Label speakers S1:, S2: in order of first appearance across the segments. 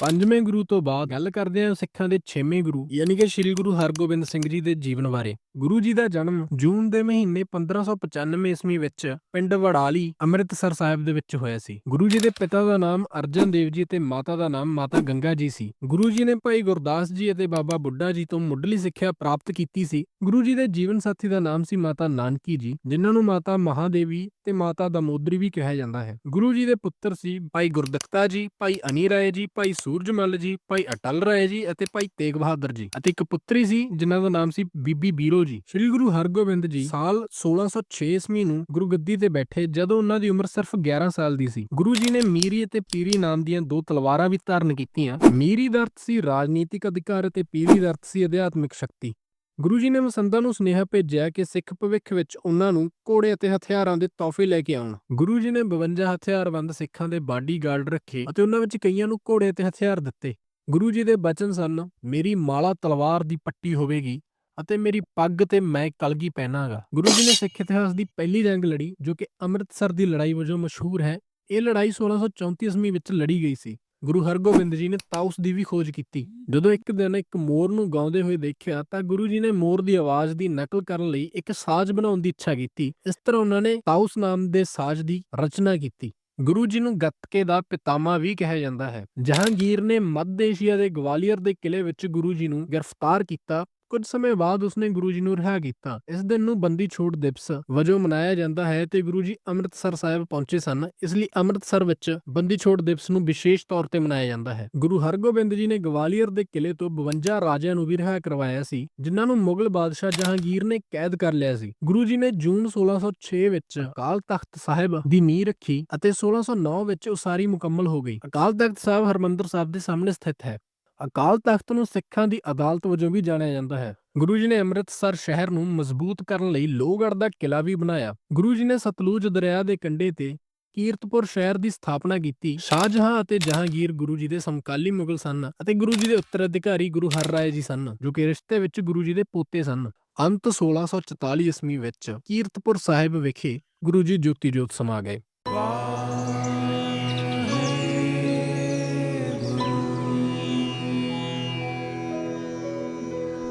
S1: ਪੰਜਵੇਂ ਗੁਰੂ ਤੋਂ ਬਾਅਦ ਗੱਲ ਕਰਦੇ ਹਾਂ ਸਿੱਖਾਂ ਦੇ ਛੇਵੇਂ ਗੁਰੂ, ਯਾਨੀ ਕਿ ਸ੍ਰੀ ਗੁਰੂ ਹਰਗੋਬਿੰਦ ਸਿੰਘ ਜੀ ਦੇ ਜੀਵਨ ਬਾਰੇ। ਗੁਰੂ ਜੀ ਦਾ ਜਨਮ ਜੂਨ ਦੇ ਮਹੀਨੇ 1595 ਈਸਵੀ ਵਿੱਚ ਪਿੰਡ ਵੜਾਲੀ, ਅੰਮ੍ਰਿਤਸਰ ਸਾਹਿਬ ਦੇ ਵਿੱਚ ਹੋਇਆ ਸੀ। ਗੁਰੂ ਜੀ ਦੇ ਪਿਤਾ ਦਾ ਨਾਮ ਅਰਜਨ ਦੇਵ ਜੀ ਅਤੇ ਮਾਤਾ ਦਾ ਨਾਮ ਮਾਤਾ ਗੰਗਾ ਜੀ ਸੀ। ਗੁਰੂ ਜੀ ਨੇ ਭਾਈ ਗੁਰਦਾਸ ਜੀ ਅਤੇ ਬਾਬਾ ਬੁੱਢਾ ਜੀ ਤੋਂ ਮੁੱਢਲੀ ਸਿੱਖਿਆ ਪ੍ਰਾਪਤ ਕੀਤੀ ਸੀ। ਗੁਰੂ ਜੀ ਦੇ ਜੀਵਨ ਸਾਥੀ ਦਾ ਨਾਮ ਸੀ ਮਾਤਾ ਨਾਨਕੀ ਜੀ, ਜਿਨ੍ਹਾਂ ਨੂੰ ਮਾਤਾ ਮਹਾਦੇਵੀ ਤੇ ਮਾਤਾ ਦਮੋਦਰੀ ਵੀ ਕਿਹਾ ਜਾਂਦਾ ਹੈ। ਗੁਰੂ ਜੀ ਦੇ ਪੁੱਤਰ ਸੀ ਭਾਈ ਗੁਰਦਿੱਤਾ ਜੀ, ਭਾਈ ਅਨੀ ਰਾਏ ਜੀ, ਭਾਈ ਸੂਰਜਮਲ ਜੀ ਭਾਈ ਅਟਲ ਰਾਏ ਜੀ ਅਤੇ ਭਾਈ ਤੇਗ ਬਹਾਦਰ ਜੀ ਅਤੇ ਇੱਕ ਪੁੱਤਰੀ ਸੀ ਜਿਨ੍ਹਾਂ ਦਾ ਨਾਮ ਸੀ ਬੀਬੀ ਬੀਰੋ ਜੀ। ਸ੍ਰੀ ਗੁਰੂ ਹਰਗੋਬਿੰਦ ਜੀ। ਸਾਲ 1606 ਈਸਵੀ ਨੂੰ ਗੁਰੂ ਗੱਦੀ ਤੇ ਬੈਠੇ ਜਦੋਂ ਉਹਨਾਂ ਦੀ ਉਮਰ ਸਿਰਫ 11 ਸਾਲ ਦੀ ਸੀ। ਗੁਰੂ ਜੀ ਨੇ ਮੀਰੀ ਅਤੇ ਪੀਰੀ ਨਾਮ ਦੀਆਂ ਦੋ ਤਲਵਾਰਾਂ ਵੀ ਧਾਰਨ ਕੀਤੀਆਂ। ਮੀਰੀ ਦਾ ਅਰਥ ਸੀ ਰਾਜਨੀਤਿਕ ਅਧਿਕਾਰ ਅਤੇ ਪੀਰੀ ਦਾ ਅਰਥ ਸੀ ਅਧਿਆਤਮਿਕ ਸ਼ਕਤੀ। ਗੁਰੂ ਜੀ ਨੇ ਮਸੰਦਾਂ ਨੂੰ ਸੁਨੇਹਾ ਭੇਜਿਆ ਕਿ ਸਿੱਖ ਭਵਿੱਖ ਵਿੱਚ ਉਹਨਾਂ ਨੂੰ ਘੋੜੇ ਅਤੇ ਹਥਿਆਰਾਂ ਦੇ ਤੋਹਫੇ ਲੈ ਕੇ ਆਉਣ। ਗੁਰੂ ਜੀ ਨੇ 52 ਹਥਿਆਰਬੰਦ ਸਿੱਖਾਂ ਦੇ ਬਾਡੀਗਾਰਡ ਰੱਖੇ ਅਤੇ ਉਹਨਾਂ ਵਿੱਚ ਕਈਆਂ ਨੂੰ ਘੋੜੇ ਅਤੇ ਹਥਿਆਰ ਦਿੱਤੇ। ਗੁਰੂ ਜੀ ਦੇ ਬਚਨ ਸਨ, ਮੇਰੀ ਮਾਲਾ ਤਲਵਾਰ ਦੀ ਪੱਟੀ ਹੋਵੇਗੀ ਅਤੇ ਮੇਰੀ ਪੱਗ ਤੇ ਮੈਂ ਕਲਗੀ ਪਹਿਨਾਂਗਾ। ਗੁਰੂ ਜੀ ਨੇ ਸਿੱਖ ਇਤਿਹਾਸ ਦੀ ਪਹਿਲੀ ਜੰਗ ਲੜੀ, ਜੋ ਕਿ ਅੰਮ੍ਰਿਤਸਰ ਦੀ ਲੜਾਈ ਵਜੋਂ ਮਸ਼ਹੂਰ ਹੈ। ਇਹ ਲੜਾਈ 1634 ਈਸਵੀ ਵਿੱਚ ਲੜੀ ਗਈ ਸੀ। ਗੁਰੂ ਹਰਗੋਬਿੰਦ ਜੀ ਨੇ ਤਾਉਸ ਦੀ ਵੀ ਖੋਜ ਕੀਤੀ। ਜਦੋਂ ਇੱਕ ਦਿਨ ਇੱਕ ਮੋਰ ਨੂੰ ਗਾਉਂਦੇ ਹੋਏ ਦੇਖਿਆ, ਤਾਂ ਗੁਰੂ ਜੀ ਨੇ ਮੋਰ ਦੀ ਆਵਾਜ਼ ਦੀ ਨਕਲ ਕਰਨ ਲਈ ਇੱਕ ਸਾਜ਼ ਬਣਾਉਣ ਦੀ ਇੱਛਾ ਕੀਤੀ। ਇਸ ਤਰ੍ਹਾਂ ਉਹਨਾਂ ਨੇ ਤਾਉਸ ਨਾਮ ਦੇ ਸਾਜ਼ ਦੀ ਰਚਨਾ ਕੀਤੀ। ਗੁਰੂ ਜੀ ਨੂੰ ਗੱਤਕੇ ਦਾ ਪਿਤਾਮਾ ਵੀ ਕਿਹਾ ਜਾਂਦਾ ਹੈ। ਜਹਾਂਗੀਰ ਨੇ ਮੱਧ ਏਸ਼ੀਆ ਦੇ ਗਵਾਲੀਅਰ ਦੇ ਕਿਲੇ ਵਿੱਚ ਗੁਰੂ ਜੀ ਨੂੰ ਗ੍ਰਿਫਤਾਰ ਕੀਤਾ ਕੁਝ ਸਮੇਂ ਬਾਅਦ ਉਸਨੇ ਗੁਰੂ ਜੀ ਨੂੰ ਰਿਹਾ ਕੀਤਾ। ਇਸ ਦਿਨ ਨੂੰ ਬੰਦੀ ਛੋੜ ਦਿਵਸ ਵਜੋਂ ਮਨਾਇਆ ਜਾਂਦਾ ਹੈ ਤੇ ਗੁਰੂ ਜੀ ਅੰਮ੍ਰਿਤਸਰ ਸਾਹਿਬ ਪਹੁੰਚੇ ਸਨ। ਇਸ ਲਈ ਅੰਮ੍ਰਿਤਸਰ ਵਿੱਚ ਬੰਦੀ ਛੋੜ ਦਿਵਸ ਨੂੰ ਵਿਸ਼ੇਸ਼ ਤੌਰ ਤੇ ਮਨਾਇਆ ਜਾਂਦਾ ਹੈ। ਗੁਰੂ ਹਰਗੋਬਿੰਦ ਜੀ ਨੇ ਗਵਾਲੀਅਰ ਦੇ ਕਿਲੇ ਤੋਂ 52 ਰਾਜਿਆਂ ਨੂੰ ਵੀ ਰਿਹਾ ਕਰਵਾਇਆ ਸੀ, ਜਿਨ੍ਹਾਂ ਨੂੰ ਮੁਗਲ ਬਾਦਸ਼ਾਹ ਜਹਾਂਗੀਰ ਨੇ ਕੈਦ ਕਰ ਲਿਆ ਸੀ। ਗੁਰੂ ਜੀ ਨੇ ਜੂਨ 1606 ਵਿੱਚ ਅਕਾਲ ਤਖਤ ਸਾਹਿਬ ਦੀ ਨੀਂਹ ਰੱਖੀ ਅਤੇ 1609 ਵਿੱਚ ਉਸਾਰੀ ਮੁਕੰਮਲ ਹੋ ਗਈ। ਅਕਾਲ ਤਖਤ ਸਾਹਿਬ ਹਰਮੰਦਰ ਸਾਹਿਬ ਦੇ ਸਾਹਮਣੇ ਸਥਿਤ ਹੈ। ਅਕਾਲ ਤਖਤ ਨੂੰ ਸਿੱਖਾਂ ਦੀ ਅਦਾਲਤ ਵਜੋਂ ਵੀ ਜਾਣਿਆ ਜਾਂਦਾ ਹੈ। ਗੁਰੂ ਜੀ ਨੇ ਅੰਮ੍ਰਿਤਸਰ ਸ਼ਹਿਰ ਨੂੰ ਮਜ਼ਬੂਤ ਕਰਨ ਲਈ ਲੋਹਗੜ੍ਹ ਦਾ ਕਿਲਾ ਵੀ ਬਣਾਇਆ। ਗੁਰੂ ਜੀ ਨੇ ਸਤਲੁਜ ਦਰਿਆ ਦੇ ਕੰਢੇ ਤੇ ਕੀਰਤਪੁਰ ਸ਼ਹਿਰ ਦੀ ਸਥਾਪਨਾ ਕੀਤੀ। ਸ਼ਾਹਜਹਾਂ ਅਤੇ ਜਹਾਂਗੀਰ ਗੁਰੂ ਜੀ ਦੇ ਸਮਕਾਲੀ ਮੁਗਲ ਸਨ ਅਤੇ ਗੁਰੂ ਜੀ ਦੇ ਉੱਤਰਾਧਿਕਾਰੀ ਗੁਰੂ ਹਰਰਾਏ ਜੀ ਸਨ, ਜੋ ਕਿ ਰਿਸ਼ਤੇ ਵਿੱਚ ਗੁਰੂ ਜੀ ਦੇ ਪੋਤੇ ਸਨ। ਅੰਤ 1644 ਈਸਵੀ ਵਿੱਚ ਕੀਰਤਪੁਰ ਸਾਹਿਬ ਵਿਖੇ ਗੁਰੂ ਜੀ ਜੋਤੀ ਜੋਤ ਸਮਾ ਗਏ।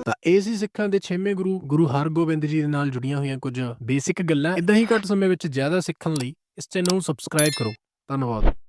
S1: ਤਾਂ ਇਹ ਸੀ ਸਿੱਖਾਂ ਦੇ ਛੇਵੇਂ ਗੁਰੂ ਗੁਰੂ ਹਰਗੋਬਿੰਦ ਜੀ ਦੇ ਨਾਲ ਜੁੜੀਆਂ ਹੋਈਆਂ ਕੁਝ ਬੇਸਿਕ ਗੱਲਾਂ। ਇਦਾਂ ਹੀ ਘੱਟ ਸਮੇਂ ਵਿੱਚ ਜ਼ਿਆਦਾ ਸਿੱਖਣ ਲਈ ਇਸ ਚੈਨਲ ਨੂੰ ਸਬਸਕ੍ਰਾਈਬ ਕਰੋ। ਧੰਨਵਾਦ।